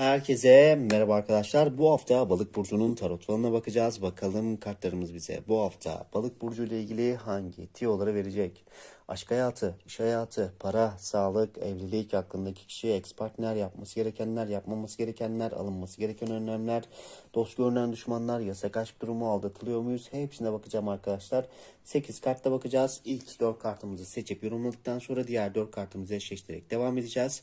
Herkese merhaba arkadaşlar. Bu hafta Balık burcunun tarot falına bakacağız. Bakalım kartlarımız bize bu hafta Balık burcu ile ilgili hangi tiyoları verecek? Aşk hayatı, iş hayatı, para, sağlık, evlilik, aklındaki kişi, ex partner, yapması gerekenler, yapmaması gerekenler, alınması gereken önlemler, dost görünen düşmanlar, yasak aşk durumu, aldatılıyor muyuz? Hepsine bakacağım arkadaşlar. 8 kartta bakacağız. İlk 4 kartımızı seçip yorumladıktan sonra diğer 4 kartımızı eşleştirerek devam edeceğiz.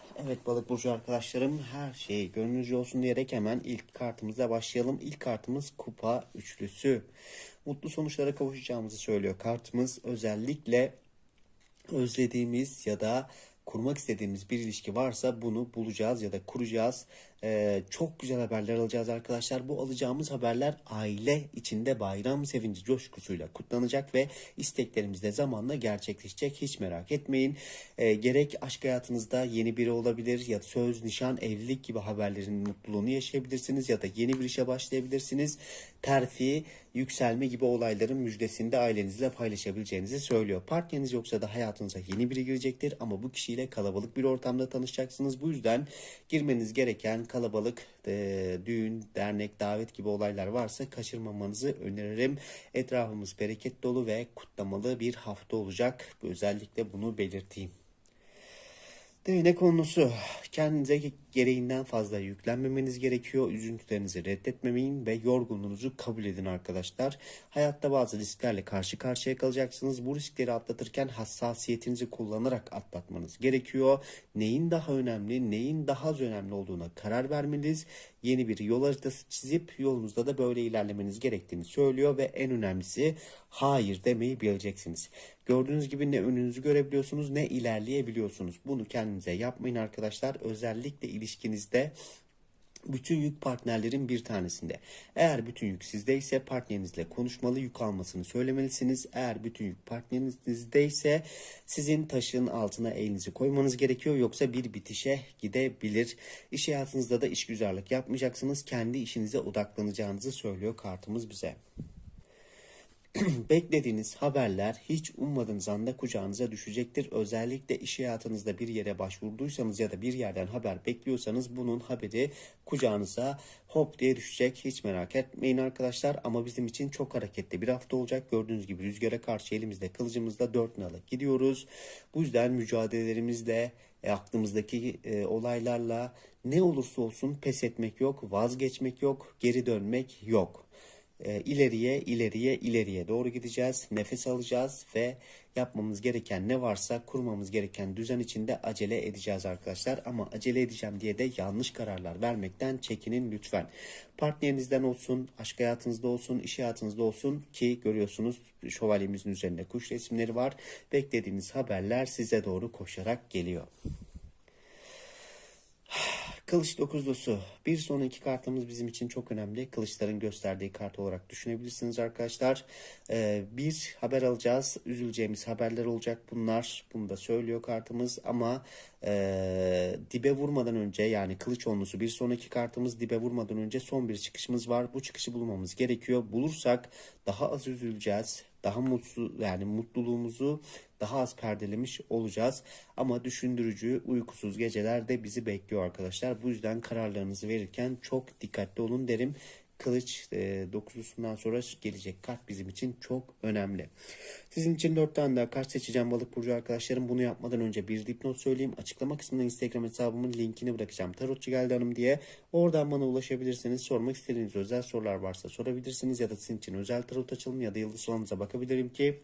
Evet balık burcu arkadaşlarım her şey gönlünüzce olsun diyerek hemen ilk kartımızla başlayalım. İlk kartımız kupa üçlüsü. Mutlu sonuçlara kavuşacağımızı söylüyor kartımız. Özellikle özlediğimiz ya da kurmak istediğimiz bir ilişki varsa bunu bulacağız ya da kuracağız. Ee, çok güzel haberler alacağız arkadaşlar. Bu alacağımız haberler aile içinde bayram sevinci coşkusuyla kutlanacak ve isteklerimiz de zamanla gerçekleşecek. Hiç merak etmeyin. Ee, gerek aşk hayatınızda yeni biri olabilir ya da söz, nişan, evlilik gibi haberlerin mutluluğunu yaşayabilirsiniz ya da yeni bir işe başlayabilirsiniz. Terfi, yükselme gibi olayların müjdesini de ailenizle paylaşabileceğinizi söylüyor. Partneriniz yoksa da hayatınıza yeni biri girecektir ama bu kişiyle kalabalık bir ortamda tanışacaksınız. Bu yüzden girmeniz gereken kalabalık e, düğün, dernek, davet gibi olaylar varsa kaçırmamanızı öneririm. Etrafımız bereket dolu ve kutlamalı bir hafta olacak. Özellikle bunu belirteyim. Değnek konusu. Kendinize gereğinden fazla yüklenmemeniz gerekiyor. Üzüntülerinizi reddetmemeyin ve yorgunluğunuzu kabul edin arkadaşlar. Hayatta bazı risklerle karşı karşıya kalacaksınız. Bu riskleri atlatırken hassasiyetinizi kullanarak atlatmanız gerekiyor. Neyin daha önemli, neyin daha az önemli olduğuna karar vermeniz, yeni bir yol haritası çizip yolunuzda da böyle ilerlemeniz gerektiğini söylüyor ve en önemlisi hayır demeyi bileceksiniz. Gördüğünüz gibi ne önünüzü görebiliyorsunuz ne ilerleyebiliyorsunuz. Bunu kendinize yapmayın arkadaşlar. Özellikle ilişkinizde bütün yük partnerlerin bir tanesinde. Eğer bütün yük sizdeyse partnerinizle konuşmalı yük almasını söylemelisiniz. Eğer bütün yük partnerinizde sizin taşın altına elinizi koymanız gerekiyor. Yoksa bir bitişe gidebilir. İş hayatınızda da işgüzarlık yapmayacaksınız. Kendi işinize odaklanacağınızı söylüyor kartımız bize. Beklediğiniz haberler hiç ummadığınız anda kucağınıza düşecektir. Özellikle iş hayatınızda bir yere başvurduysanız ya da bir yerden haber bekliyorsanız bunun haberi kucağınıza hop diye düşecek. Hiç merak etmeyin arkadaşlar ama bizim için çok hareketli bir hafta olacak. Gördüğünüz gibi rüzgara karşı elimizde kılıcımızda dört nalık gidiyoruz. Bu yüzden mücadelelerimizle e, aklımızdaki e, olaylarla ne olursa olsun pes etmek yok, vazgeçmek yok, geri dönmek yok e, ileriye ileriye ileriye doğru gideceğiz. Nefes alacağız ve yapmamız gereken ne varsa kurmamız gereken düzen içinde acele edeceğiz arkadaşlar. Ama acele edeceğim diye de yanlış kararlar vermekten çekinin lütfen. Partnerinizden olsun, aşk hayatınızda olsun, iş hayatınızda olsun ki görüyorsunuz şövalyemizin üzerinde kuş resimleri var. Beklediğiniz haberler size doğru koşarak geliyor. Kılıç dokuzlusu. Bir sonraki kartımız bizim için çok önemli. Kılıçların gösterdiği kart olarak düşünebilirsiniz arkadaşlar. Ee, bir haber alacağız. Üzüleceğimiz haberler olacak bunlar. Bunu da söylüyor kartımız ama e, dibe vurmadan önce yani kılıç onlusu bir sonraki kartımız dibe vurmadan önce son bir çıkışımız var. Bu çıkışı bulmamız gerekiyor. Bulursak daha az üzüleceğiz. Daha mutlu yani mutluluğumuzu daha az perdelemiş olacağız. Ama düşündürücü uykusuz geceler de bizi bekliyor arkadaşlar. Bu yüzden kararlarınızı verirken çok dikkatli olun derim. Kılıç e, dokuzlusundan sonra gelecek kart bizim için çok önemli. Sizin için dört tane daha kart seçeceğim balık burcu arkadaşlarım. Bunu yapmadan önce bir dipnot söyleyeyim. Açıklama kısmında Instagram hesabımın linkini bırakacağım. Tarotçu geldi hanım diye. Oradan bana ulaşabilirsiniz. Sormak istediğiniz özel sorular varsa sorabilirsiniz. Ya da sizin için özel tarot açılımı ya da yıldız bakabilirim ki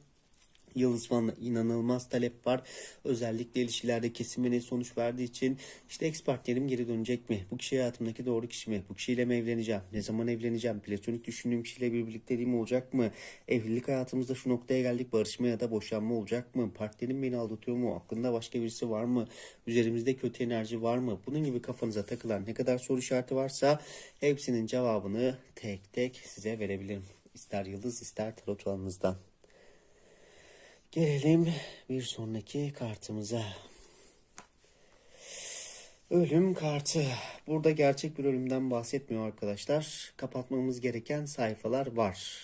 Yıldız inanılmaz talep var. Özellikle ilişkilerde kesinmene sonuç verdiği için işte ex partnerim geri dönecek mi? Bu kişi hayatımdaki doğru kişi mi? Bu kişiyle mi evleneceğim? Ne zaman evleneceğim? Platonik düşündüğüm kişiyle bir birlikteliğim olacak mı? Evlilik hayatımızda şu noktaya geldik barışma ya da boşanma olacak mı? Partnerim beni aldatıyor mu? Aklında başka birisi var mı? Üzerimizde kötü enerji var mı? Bunun gibi kafanıza takılan ne kadar soru işareti varsa hepsinin cevabını tek tek size verebilirim. İster yıldız ister tarot falanınızdan. Gelelim bir sonraki kartımıza. Ölüm kartı. Burada gerçek bir ölümden bahsetmiyor arkadaşlar. Kapatmamız gereken sayfalar var.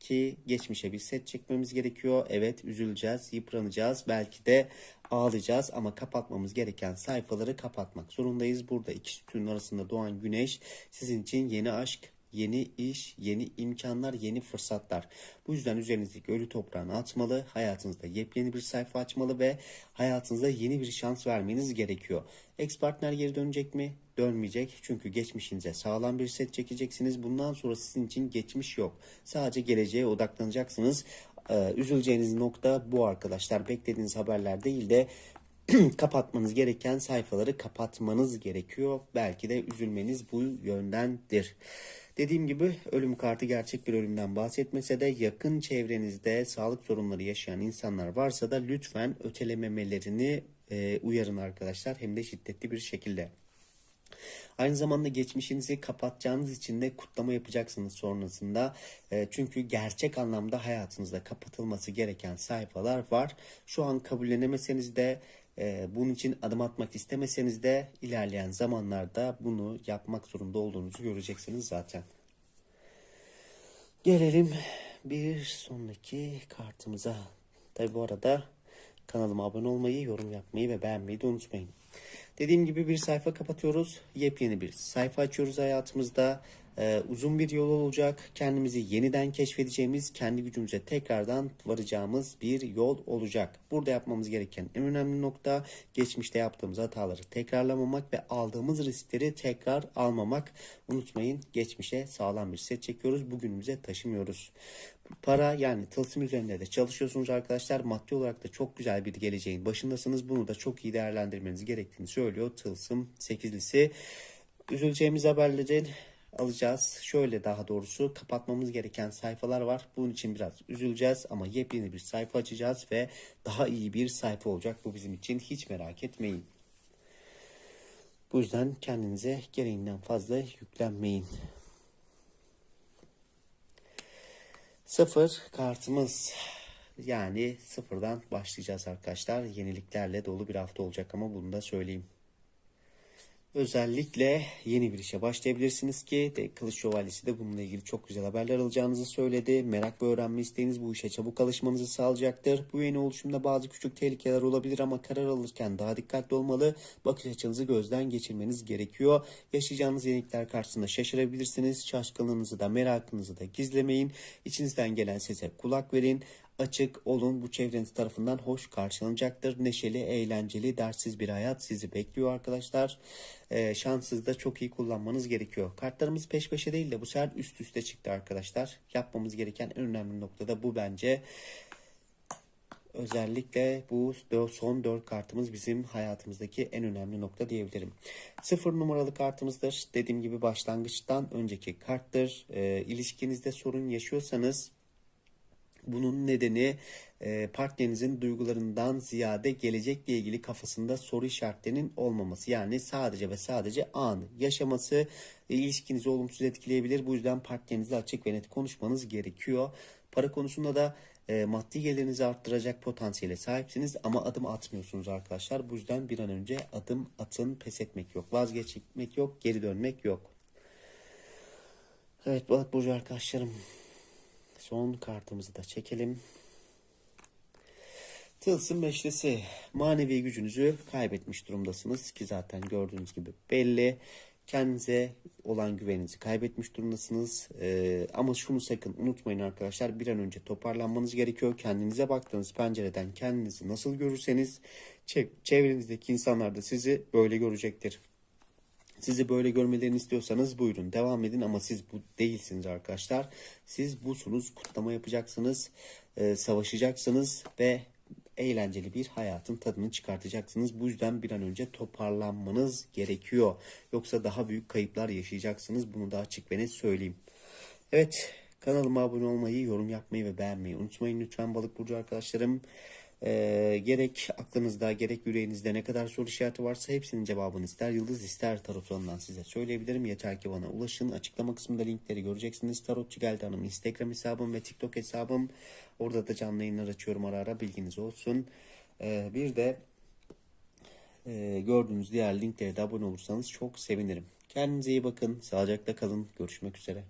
Ki geçmişe bir set çekmemiz gerekiyor. Evet üzüleceğiz, yıpranacağız, belki de ağlayacağız ama kapatmamız gereken sayfaları kapatmak zorundayız. Burada iki sütunun arasında doğan güneş sizin için yeni aşk, yeni iş, yeni imkanlar, yeni fırsatlar. Bu yüzden üzerinizdeki ölü toprağını atmalı, hayatınızda yepyeni bir sayfa açmalı ve hayatınızda yeni bir şans vermeniz gerekiyor. Ex partner geri dönecek mi? Dönmeyecek. Çünkü geçmişinize sağlam bir set çekeceksiniz. Bundan sonra sizin için geçmiş yok. Sadece geleceğe odaklanacaksınız. Ee, üzüleceğiniz nokta bu arkadaşlar. Beklediğiniz haberler değil de kapatmanız gereken sayfaları kapatmanız gerekiyor. Belki de üzülmeniz bu yöndendir. Dediğim gibi ölüm kartı gerçek bir ölümden bahsetmese de yakın çevrenizde sağlık sorunları yaşayan insanlar varsa da lütfen ötelememelerini e, uyarın arkadaşlar hem de şiddetli bir şekilde. Aynı zamanda geçmişinizi kapatacağınız için de kutlama yapacaksınız sonrasında. E, çünkü gerçek anlamda hayatınızda kapatılması gereken sayfalar var. Şu an kabullenemeseniz de bunun için adım atmak istemeseniz de ilerleyen zamanlarda bunu yapmak zorunda olduğunuzu göreceksiniz zaten. Gelelim bir sonraki kartımıza. Tabi bu arada kanalıma abone olmayı, yorum yapmayı ve beğenmeyi de unutmayın. Dediğim gibi bir sayfa kapatıyoruz. Yepyeni bir sayfa açıyoruz hayatımızda. Ee, uzun bir yol olacak. Kendimizi yeniden keşfedeceğimiz, kendi gücümüze tekrardan varacağımız bir yol olacak. Burada yapmamız gereken en önemli nokta geçmişte yaptığımız hataları tekrarlamamak ve aldığımız riskleri tekrar almamak. Unutmayın geçmişe sağlam bir set çekiyoruz. Bugünümüze taşımıyoruz. Para yani tılsım üzerinde de çalışıyorsunuz arkadaşlar. Maddi olarak da çok güzel bir geleceğin başındasınız. Bunu da çok iyi değerlendirmeniz gerektiğini söylüyor tılsım 8'lisi. Üzüleceğimiz haberleri alacağız. Şöyle daha doğrusu kapatmamız gereken sayfalar var. Bunun için biraz üzüleceğiz ama yepyeni bir sayfa açacağız ve daha iyi bir sayfa olacak. Bu bizim için hiç merak etmeyin. Bu yüzden kendinize gereğinden fazla yüklenmeyin. Sıfır kartımız. Yani sıfırdan başlayacağız arkadaşlar. Yeniliklerle dolu bir hafta olacak ama bunu da söyleyeyim. Özellikle yeni bir işe başlayabilirsiniz ki de Kılıç Şövalyesi de bununla ilgili çok güzel haberler alacağınızı söyledi. Merak ve öğrenme isteğiniz bu işe çabuk alışmanızı sağlayacaktır. Bu yeni oluşumda bazı küçük tehlikeler olabilir ama karar alırken daha dikkatli olmalı. Bakış açınızı gözden geçirmeniz gerekiyor. Yaşayacağınız yenilikler karşısında şaşırabilirsiniz. Şaşkınlığınızı da merakınızı da gizlemeyin. İçinizden gelen sese kulak verin açık olun. Bu çevreniz tarafından hoş karşılanacaktır. Neşeli, eğlenceli, dersiz bir hayat sizi bekliyor arkadaşlar. Ee, şanssız da çok iyi kullanmanız gerekiyor. Kartlarımız peş peşe değil de bu sefer üst üste çıktı arkadaşlar. Yapmamız gereken en önemli nokta da bu bence. Özellikle bu son 4 kartımız bizim hayatımızdaki en önemli nokta diyebilirim. 0 numaralı kartımızdır. Dediğim gibi başlangıçtan önceki karttır. E, ilişkinizde sorun yaşıyorsanız bunun nedeni e, partnerinizin duygularından ziyade gelecekle ilgili kafasında soru işaretlerinin olmaması. Yani sadece ve sadece anı yaşaması e, ilişkinizi olumsuz etkileyebilir. Bu yüzden partnerinizle açık ve net konuşmanız gerekiyor. Para konusunda da e, maddi gelirinizi arttıracak potansiyele sahipsiniz ama adım atmıyorsunuz arkadaşlar. Bu yüzden bir an önce adım atın, pes etmek yok, vazgeçmek yok, geri dönmek yok. Evet Balık Burcu arkadaşlarım Son kartımızı da çekelim. Tılsım beşlisi. Manevi gücünüzü kaybetmiş durumdasınız ki zaten gördüğünüz gibi belli. Kendinize olan güveninizi kaybetmiş durumdasınız. Ee, ama şunu sakın unutmayın arkadaşlar. Bir an önce toparlanmanız gerekiyor. Kendinize baktığınız pencereden kendinizi nasıl görürseniz çevrenizdeki insanlar da sizi böyle görecektir. Sizi böyle görmelerini istiyorsanız buyurun devam edin ama siz bu değilsiniz arkadaşlar. Siz busunuz, kutlama yapacaksınız, e, savaşacaksınız ve eğlenceli bir hayatın tadını çıkartacaksınız. Bu yüzden bir an önce toparlanmanız gerekiyor. Yoksa daha büyük kayıplar yaşayacaksınız. Bunu da açık ve net söyleyeyim. Evet kanalıma abone olmayı, yorum yapmayı ve beğenmeyi unutmayın lütfen balık burcu arkadaşlarım. Ee, gerek aklınızda gerek yüreğinizde ne kadar soru işareti varsa hepsinin cevabını ister yıldız ister tarot alanından size söyleyebilirim. Yeter ki bana ulaşın. Açıklama kısmında linkleri göreceksiniz. Tarotçu Geldi Hanım Instagram hesabım ve TikTok hesabım. Orada da canlı yayınlar açıyorum ara ara bilginiz olsun. Ee, bir de e, gördüğünüz diğer linklere de abone olursanız çok sevinirim. Kendinize iyi bakın. Sağlıcakla kalın. Görüşmek üzere.